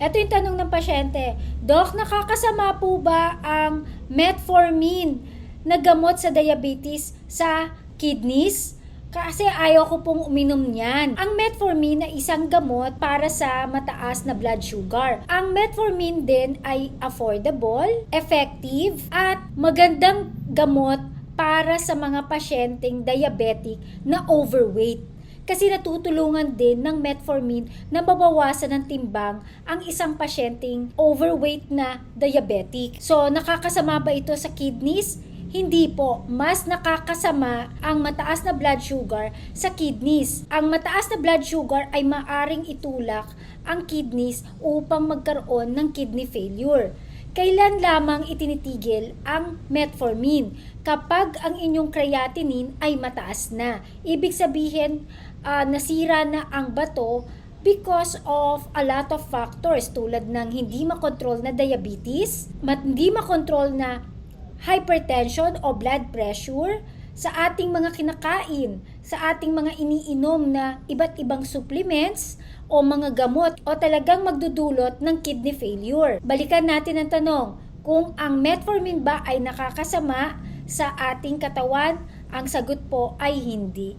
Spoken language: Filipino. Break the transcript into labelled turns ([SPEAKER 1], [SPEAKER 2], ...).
[SPEAKER 1] Ito yung tanong ng pasyente, Dok, nakakasama po ba ang metformin na gamot sa diabetes sa kidneys? Kasi ayaw ko pong uminom niyan. Ang metformin ay isang gamot para sa mataas na blood sugar. Ang metformin din ay affordable, effective, at magandang gamot para sa mga pasyenteng diabetic na overweight. Kasi natutulungan din ng metformin na mabawasan ng timbang ang isang pasyenteng overweight na diabetic. So, nakakasama ba ito sa kidneys? Hindi po. Mas nakakasama ang mataas na blood sugar sa kidneys. Ang mataas na blood sugar ay maaring itulak ang kidneys upang magkaroon ng kidney failure. Kailan lamang itinitigil ang metformin? Kapag ang inyong creatinine ay mataas na. Ibig sabihin, ah, nasira na ang bato because of a lot of factors tulad ng hindi makontrol na diabetes, hindi makontrol na hypertension o blood pressure, sa ating mga kinakain, sa ating mga iniinom na iba't ibang supplements o mga gamot o talagang magdudulot ng kidney failure. Balikan natin ang tanong, kung ang metformin ba ay nakakasama sa ating katawan, ang sagot po ay hindi.